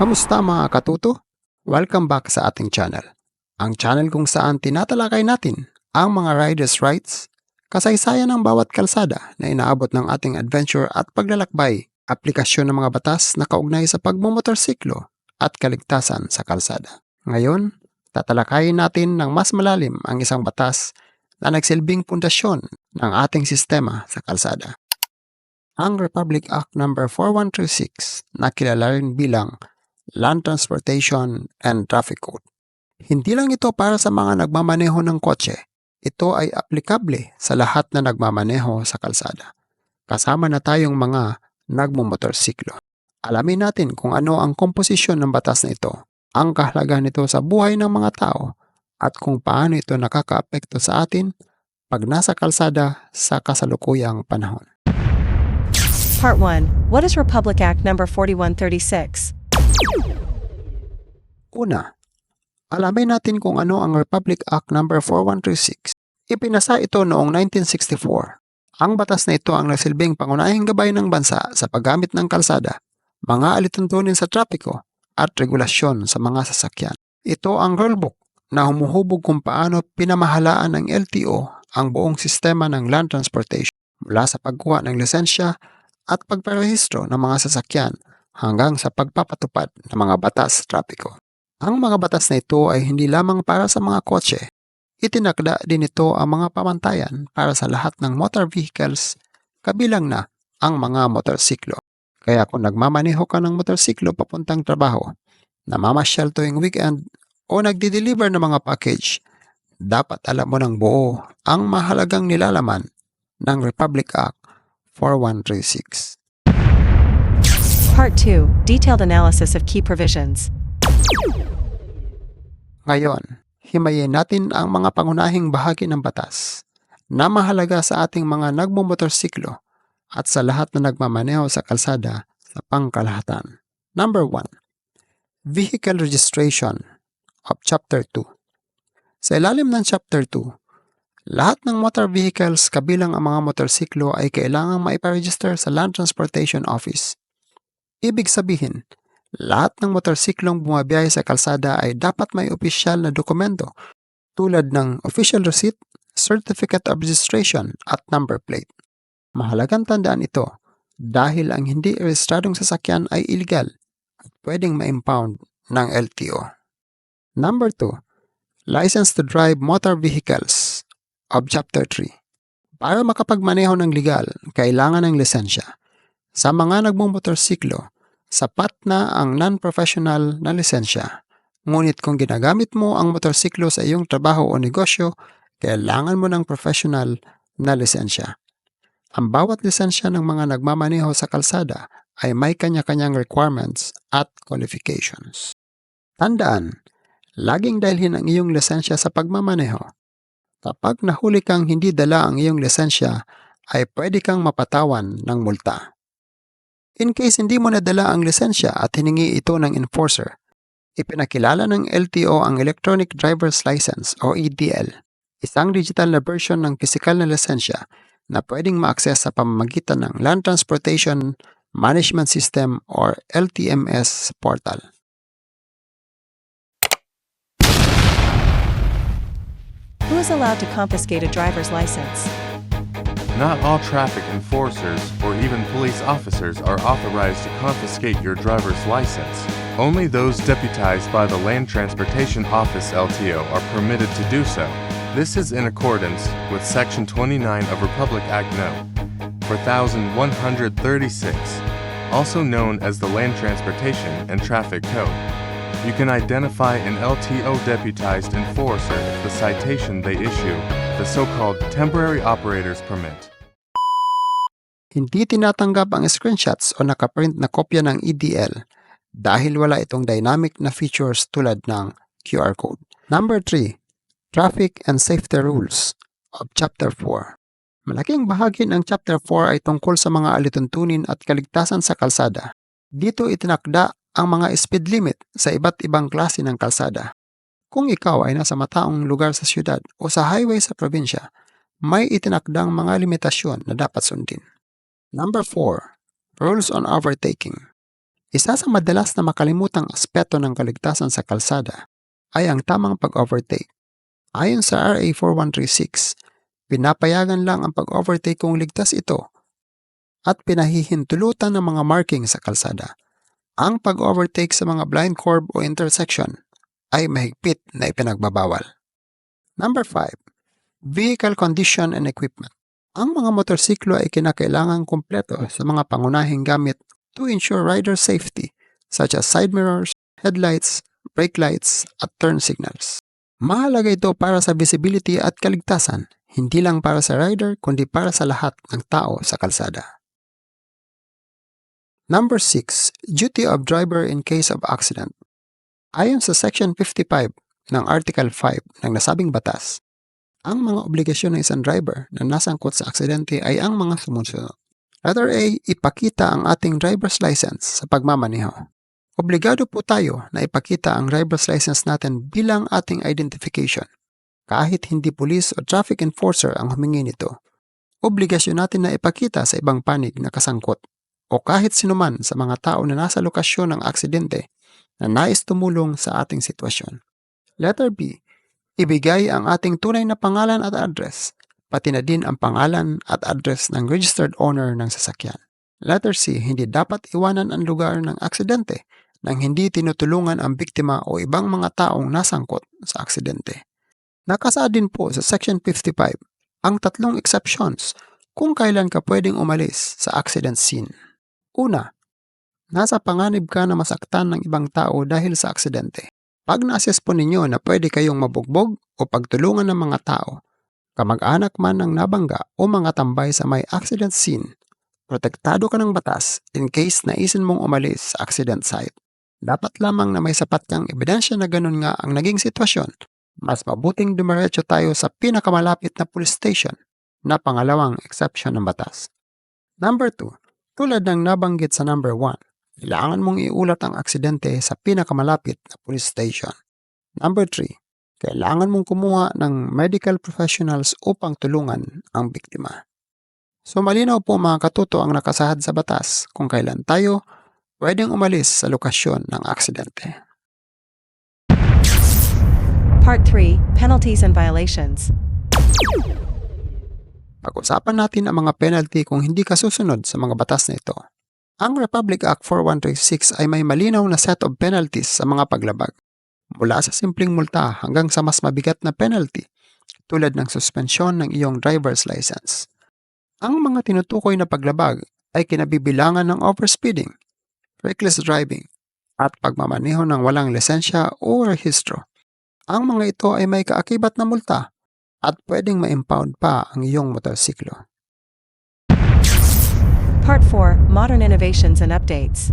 Kamusta mga katuto? Welcome back sa ating channel. Ang channel kung saan tinatalakay natin ang mga riders' rights, kasaysayan ng bawat kalsada na inaabot ng ating adventure at paglalakbay, aplikasyon ng mga batas na kaugnay sa pagmumotorsiklo at kaligtasan sa kalsada. Ngayon, tatalakayin natin ng mas malalim ang isang batas na nagsilbing pundasyon ng ating sistema sa kalsada. Ang Republic Act No. 4136 na kilala rin bilang Land Transportation and Traffic Code. Hindi lang ito para sa mga nagmamaneho ng kotse. Ito ay aplikable sa lahat na nagmamaneho sa kalsada. Kasama na tayong mga nagmumotorsiklo. Alamin natin kung ano ang komposisyon ng batas na ito, ang kahalagahan nito sa buhay ng mga tao, at kung paano ito nakakaapekto sa atin pag nasa kalsada sa kasalukuyang panahon. Part 1. What is Republic Act Number 4136? Una, alamin natin kung ano ang Republic Act No. 4136. Ipinasa ito noong 1964. Ang batas na ito ang nagsilbing pangunahing gabay ng bansa sa paggamit ng kalsada, mga alituntunin sa trapiko, at regulasyon sa mga sasakyan. Ito ang rulebook na humuhubog kung paano pinamahalaan ng LTO ang buong sistema ng land transportation mula sa pagkuha ng lisensya at pagparehistro ng mga sasakyan hanggang sa pagpapatupad ng mga batas sa trapiko. Ang mga batas na ito ay hindi lamang para sa mga kotse. Itinakda din ito ang mga pamantayan para sa lahat ng motor vehicles, kabilang na ang mga motorsiklo. Kaya kung nagmamaneho ka ng motorsiklo papuntang trabaho, namamasyal tuwing weekend o nagdi-deliver ng mga package, dapat alam mo ng buo ang mahalagang nilalaman ng Republic Act 4136. Part 2. Detailed analysis of key provisions. Ngayon, himayin natin ang mga pangunahing bahagi ng batas na mahalaga sa ating mga nagmumotorsiklo at sa lahat na nagmamaneho sa kalsada sa pangkalahatan. Number 1. Vehicle Registration of Chapter 2 Sa ilalim ng Chapter 2, lahat ng motor vehicles kabilang ang mga motorsiklo ay kailangang maiparegister sa Land Transportation Office. Ibig sabihin, lahat ng motorsiklong bumabiyahe sa kalsada ay dapat may opisyal na dokumento tulad ng official receipt, certificate of registration at number plate. Mahalagang tandaan ito dahil ang hindi rehistradong sasakyan ay illegal at pwedeng ma-impound ng LTO. Number 2. License to drive motor vehicles of Chapter 3. Para makapagmaneho ng legal, kailangan ng lisensya. Sa mga nagmumotorsiklo, sapat na ang non-professional na lisensya. Ngunit kung ginagamit mo ang motorsiklo sa iyong trabaho o negosyo, kailangan mo ng professional na lisensya. Ang bawat lisensya ng mga nagmamaneho sa kalsada ay may kanya-kanyang requirements at qualifications. Tandaan, laging dalhin ang iyong lisensya sa pagmamaneho. Kapag nahuli kang hindi dala ang iyong lisensya, ay pwede kang mapatawan ng multa. In case hindi mo nadala ang lisensya at hiningi ito ng enforcer, ipinakilala ng LTO ang Electronic Driver's License o EDL, isang digital na version ng pisikal na lisensya na pwedeng ma-access sa pamamagitan ng Land Transportation Management System or LTMS portal. Who is allowed to confiscate a driver's license? Not all traffic enforcers or even police officers are authorized to confiscate your driver's license. Only those deputized by the Land Transportation Office LTO are permitted to do so. This is in accordance with Section 29 of Republic Act No. 4136, also known as the Land Transportation and Traffic Code. You can identify an LTO deputized enforcer if the citation they issue, the so-called Temporary Operator's Permit. Hindi tinatanggap ang screenshots o nakaprint na kopya ng EDL dahil wala itong dynamic na features tulad ng QR code. Number 3. Traffic and Safety Rules of Chapter 4 Malaking bahagi ng Chapter 4 ay tungkol sa mga alituntunin at kaligtasan sa kalsada. Dito itinakda ang mga speed limit sa iba't ibang klase ng kalsada. Kung ikaw ay nasa mataong lugar sa syudad o sa highway sa probinsya, may itinakdang mga limitasyon na dapat sundin. Number 4. Rules on overtaking. Isa sa madalas na makalimutang aspeto ng kaligtasan sa kalsada ay ang tamang pag-overtake. Ayon sa RA 4136, pinapayagan lang ang pag-overtake kung ligtas ito at pinahihintulutan ng mga marking sa kalsada. Ang pag-overtake sa mga blind curb o intersection ay mahigpit na ipinagbabawal. Number 5. Vehicle condition and equipment. Ang mga motorsiklo ay kinakailangang kumpleto sa mga pangunahing gamit to ensure rider safety such as side mirrors, headlights, brake lights, at turn signals. Mahalaga ito para sa visibility at kaligtasan, hindi lang para sa rider kundi para sa lahat ng tao sa kalsada. Number 6. Duty of driver in case of accident. Ayon sa Section 55 ng Article 5 ng nasabing batas, ang mga obligasyon ng isang driver na nasangkot sa aksidente ay ang mga sumusunod. Letter A, ipakita ang ating driver's license sa pagmamaneho. Obligado po tayo na ipakita ang driver's license natin bilang ating identification. Kahit hindi pulis o traffic enforcer ang humingi nito, obligasyon natin na ipakita sa ibang panig na kasangkot o kahit sinuman sa mga tao na nasa lokasyon ng aksidente na nais tumulong sa ating sitwasyon. Letter B, ibigay ang ating tunay na pangalan at address, pati na din ang pangalan at address ng registered owner ng sasakyan. Letter C, hindi dapat iwanan ang lugar ng aksidente nang hindi tinutulungan ang biktima o ibang mga taong nasangkot sa aksidente. Nakasaad din po sa Section 55 ang tatlong exceptions kung kailan ka pwedeng umalis sa accident scene. Una, nasa panganib ka na masaktan ng ibang tao dahil sa aksidente. Pag na-assess po ninyo na pwede kayong mabugbog o pagtulungan ng mga tao, kamag-anak man ng nabangga o mga tambay sa may accident scene, protektado ka ng batas in case naisin mong umalis sa accident site. Dapat lamang na may sapat kang ebidensya na ganun nga ang naging sitwasyon. Mas mabuting dumiretso tayo sa pinakamalapit na police station na pangalawang exception ng batas. Number 2. Tulad ng nabanggit sa number 1, kailangan mong iulat ang aksidente sa pinakamalapit na police station. Number 3. Kailangan mong kumuha ng medical professionals upang tulungan ang biktima. So malinaw po mga katuto ang nakasahad sa batas kung kailan tayo pwedeng umalis sa lokasyon ng aksidente. Part 3 Penalties and Violations. Pag-usapan natin ang mga penalty kung hindi ka susunod sa mga batas na ito. Ang Republic Act 4136 ay may malinaw na set of penalties sa mga paglabag. Mula sa simpleng multa hanggang sa mas mabigat na penalty tulad ng suspensyon ng iyong driver's license. Ang mga tinutukoy na paglabag ay kinabibilangan ng overspeeding, reckless driving, at pagmamaneho ng walang lisensya o rehistro. Ang mga ito ay may kaakibat na multa at pwedeng ma-impound pa ang iyong motorsiklo. Part 4 Modern Innovations and Updates.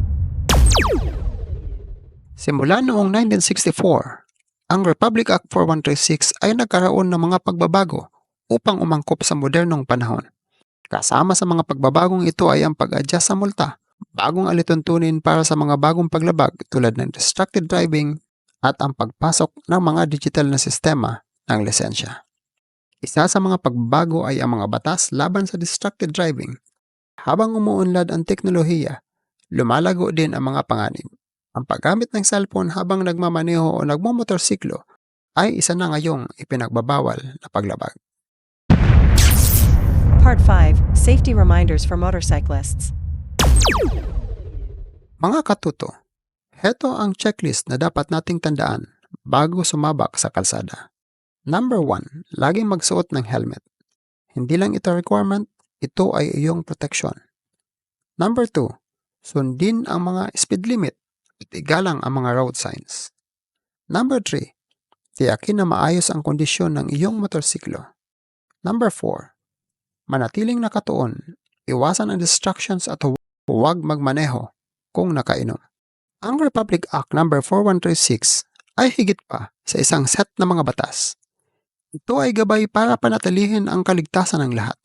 Simula noong 1964, ang Republic Act 4136 ay nagkaroon ng mga pagbabago upang umangkop sa modernong panahon. Kasama sa mga pagbabagong ito ay ang pag-adjust sa multa, bagong alituntunin para sa mga bagong paglabag tulad ng distracted driving at ang pagpasok ng mga digital na sistema ng lisensya. Isa sa mga pagbabago ay ang mga batas laban sa distracted driving. Habang umuunlad ang teknolohiya, lumalago din ang mga panganib. Ang paggamit ng cellphone habang nagmamaneho o nagmumotorsiklo ay isa na ngayong ipinagbabawal na paglabag. Part 5 Safety Reminders for Motorcyclists. Mga katuto, heto ang checklist na dapat nating tandaan bago sumabak sa kalsada. Number 1, laging magsuot ng helmet. Hindi lang ito requirement, ito ay iyong protection. Number 2, sundin ang mga speed limit at igalang ang mga road signs. Number 3, tiyakin na maayos ang kondisyon ng iyong motorsiklo. Number 4, manatiling nakatuon, iwasan ang distractions at hu- huwag magmaneho kung nakainom. Ang Republic Act No. 4136 ay higit pa sa isang set na mga batas. Ito ay gabay para panatilihin ang kaligtasan ng lahat.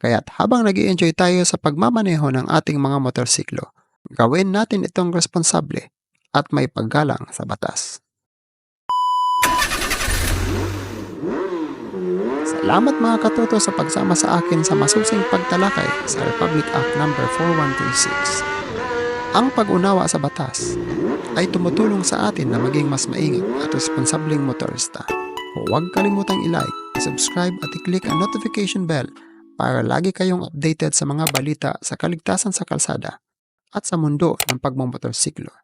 Kaya't habang nag enjoy tayo sa pagmamaneho ng ating mga motorsiklo, gawin natin itong responsable at may paggalang sa batas. Salamat mga katuto sa pagsama sa akin sa masusing pagtalakay sa Republic Act No. 4136. Ang pag-unawa sa batas ay tumutulong sa atin na maging mas maingat at responsableng motorista. Huwag kalimutang i-like, i-subscribe at i-click ang notification bell para lagi kayong updated sa mga balita sa kaligtasan sa kalsada at sa mundo ng pagmamotorsiklo.